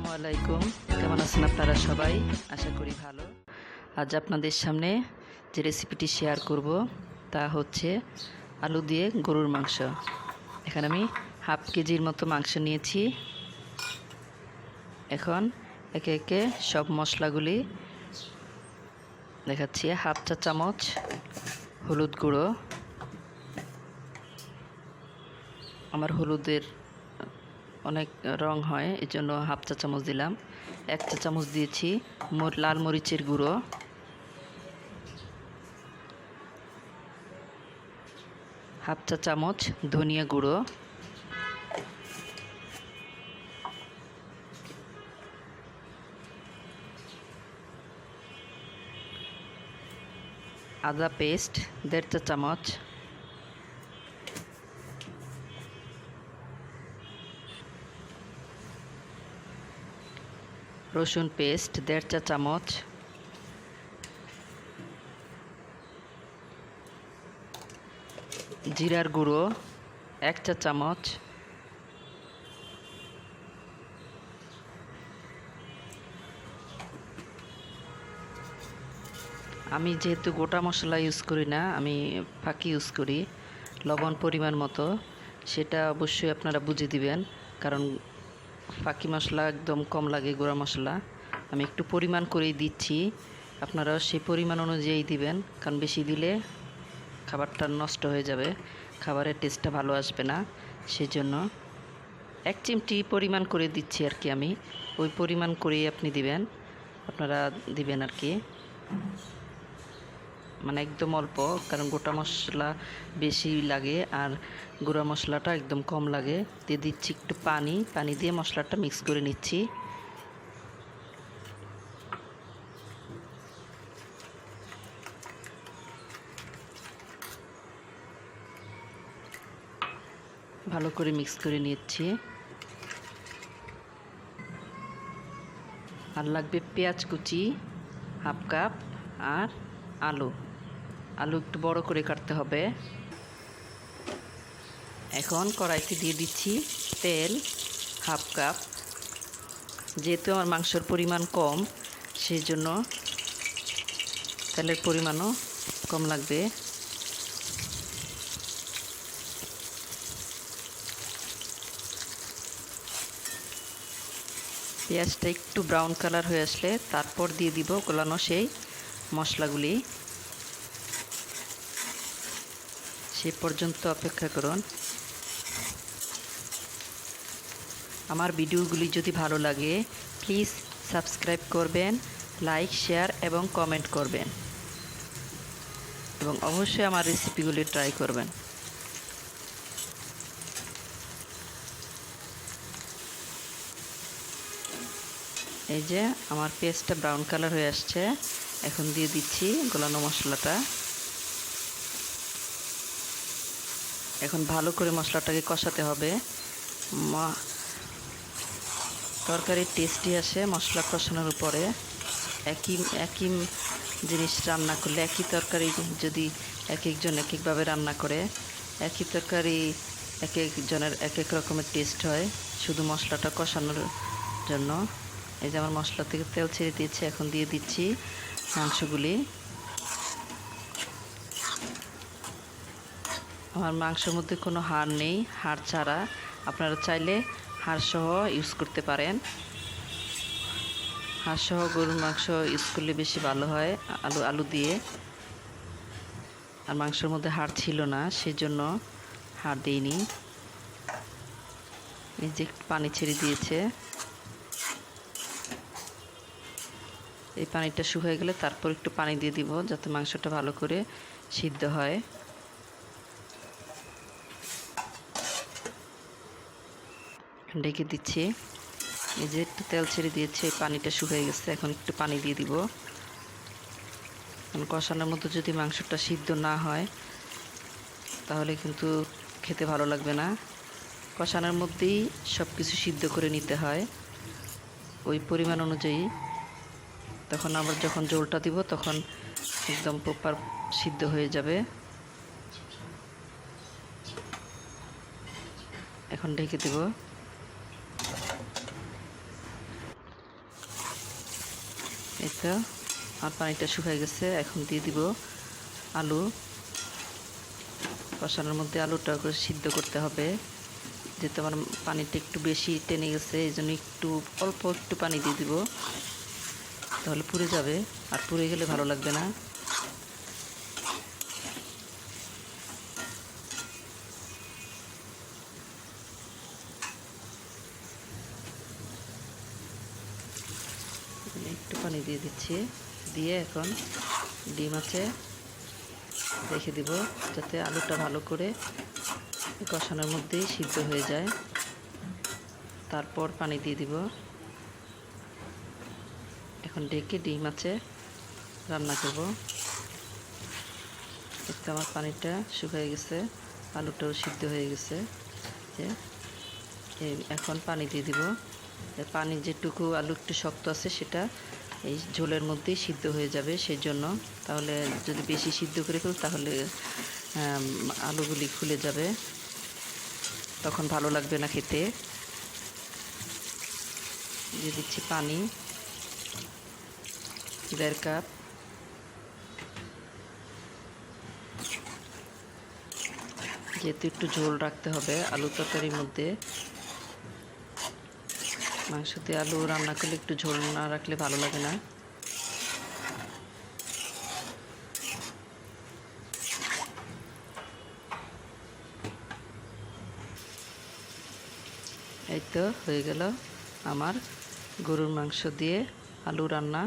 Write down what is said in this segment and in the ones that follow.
আসসালামু আলাইকুম। কেমন আছেন আপনারা সবাই? আশা করি ভালো। আজ আপনাদের সামনে যে রেসিপিটি শেয়ার করব, তা হচ্ছে আলু দিয়ে গরুর মাংস। এখানে আমি হাফ কেজির মতো মাংস নিয়েছি। এখন একে একে সব মশলাগুলি দেখাচ্ছি। হাফ চা চামচ হলুদ গুঁড়ো। আমার হলুদের অনেক রং হয় এই জন্য হাফ চা চামচ দিলাম। এক চা চামচ দিয়েছি লাল মরিচের গুঁড়ো। হাফ চা চামচ ধনিয়া গুঁড়ো। আদা পেস্ট দেড় চা চামচ। রসুন পেস্ট, দেড় চা চামচ। জিরার গুঁড়ো, এক চা চামচ। আমি যেহেতু গোটা মশলা ইউজ করি না, আমি ফাঁকি ইউজ করি, লবণ পরিমাণ মতো, সেটা অবশ্যই আপনারা বুঝে দিবেন, কারণ ফাঁকি মশলা একদম কম লাগে, গুঁড়া মশলা। আমি একটু পরিমাণ করেই দিচ্ছি। আপনারাও সেই পরিমাণ অনুযায়ী দিবেন, কারণ বেশি দিলে খাবারটা নষ্ট হয়ে যাবে, খাবারের টেস্টটা ভালো আসবে না। সেজন্য এক চিমটি পরিমাণ করে দিচ্ছি আর কি আমি। ওই পরিমাণ করেই আপনি দিবেন, আপনারা দিবেন আর কি। মানে একদম অল্প, কারণ গোটা মশলা বেশি লাগে আর গুঁড়া মশলাটা একদম কম লাগে। দিয়ে দিচ্ছি একটু পানি পানি দিয়ে মশলাটা মিক্স করে নিচ্ছি। ভালো করে মিক্স করে নিচ্ছি। আর লাগবে পেঁয়াজ কুচি, হাফ কাপ, আর আলু। আলু একটু বড় করে কাটতে হবে। এখন কড়াইতে দিয়ে দিচ্ছি তেল, হাফ কাপ। যেহেতু আমার মাংসর পরিমাণ কম, সেই জন্য তেলের পরিমাণও কম লাগবে। পেঁয়াজটা একটু ব্রাউন কালার হয়ে আসলে তারপর দিয়ে দিব গোলানো সেই মশলাগুলি। সে পর্যন্ত অপেক্ষা করুন। আমার ভিডিওগুলি যদি ভালো লাগে প্লিজ সাবস্ক্রাইব করবেন লাইক শেয়ার এবং কমেন্ট করবেন। এবং অবশ্যই আমার রেসিপিগুলি ট্রাই করবেন। এই যে আমার পেস্টটা ব্রাউন কালার হয়ে আসছে, এখন দিয়ে দিচ্ছি গোলানো মশলাটা। এখন ভালো করে মশলাটাকে কষাতে হবে। তরকারির টেস্টি আসে মশলা কষানোর উপরে। একই একই জিনিস রান্না করলে, একই তরকারি যদি এক একজন এক একভাবে রান্না করে, একই তরকারি এক একজনের এক এক রকমের টেস্ট হয় শুধু মশলাটা কষানোর জন্য। এই যে আমার মশলা থেকে তেল ছেড়ে দিয়েছি, এখন দিয়ে দিচ্ছি মাংসগুলি। আমার মাংসের মধ্যে কোনো হাড় নেই, হাড় ছাড়া। আপনারা চাইলে হাড় সহ ইউজ করতে পারেন। হাড় সহ গরুর মাংস ইউজ করলে বেশি ভালো হয় আলু আলু দিয়ে। আর মাংসের মধ্যে হাড় ছিল না, সেজন্য হাড় দিইনি। এই যে পানি ছেড়ে দিয়েছে। এই পানিটা শুকিয়ে গেলে তারপর একটু পানি দিয়ে দিব যাতে মাংসটা ভালো করে সিদ্ধ হয়। ডেকে দিচ্ছি। এই যে একটু তেল ছেড়ে দিয়েছে পানিটা শুকিয়ে গেছে। এখন একটু পানি দিয়ে দিব। কষানোর মতো যদি মাংসটা সিদ্ধ না হয়, তাহলে কিন্তু খেতে ভালো লাগবে না। কষানোর মধ্যেই সব কিছু সিদ্ধ করে নিতে হয়। ওই পরিমাণ অনুযায়ী। তখন আবার যখন জলটা দিব, তখন একদম প্রপার সিদ্ধ হয়ে যাবে। এখন ঢেকে দেব। তো আর পানিটা শুকাই গেছে, এখন দিয়ে দিব আলু। কষানোর মধ্যে আলুটা করে সিদ্ধ করতে হবে, যেহেতু আমার পানিটা একটু বেশি টেনে গেছে, এই জন্য একটু অল্প একটু পানি দিয়ে দিব, তাহলে পুড়ে যাবে, আর পুড়ে গেলে ভালো লাগবে না এখানে একটু পানি দিয়ে দিচ্ছি। দিয়ে এখন ডিম আছে, রেখে দিব যাতে আলুটা ভালো করে কষানোর মধ্যেই সিদ্ধ হয়ে যায়। তারপর পানি দিয়ে দিব। এখন ডেকে ডিম আছে, রান্না করব। একটু আমার পানিটা শুকিয়ে গেছে, আলুটাও সিদ্ধ হয়ে গেছে। যে এখন পানি দিয়ে দিব। পানি যেটুকু আলু একটু শক্ত আছে সেটা এই ঝোলের মধ্যেই সিদ্ধ হয়ে যাবে সেই জন্য তাহলে যদি বেশি সিদ্ধ করে ফেল, তাহলে আলুগুলি খুলে যাবে। তখন ভালো লাগবে না খেতে। দিয়ে দিচ্ছি পানি। দেড় কাপ। যেহেতু একটু ঝোল রাখতে হবে আলু তরকারির মধ্যে। মাংস দিয়ে আলু রান্না করলে একটু ঝোল না রাখলে ভালো লাগে না। এই তো হয়ে গেল আমার গরুর মাংস দিয়ে আলু রান্না।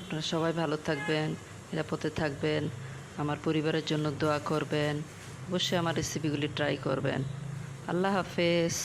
আপনারা সবাই ভালো থাকবেন, নিরাপদে থাকবেন, আমার পরিবারের জন্য দোয়া করবেন, অবশ্যই আমার রেসিপিগুলি ট্রাই করবেন। আল্লাহ হাফেজ।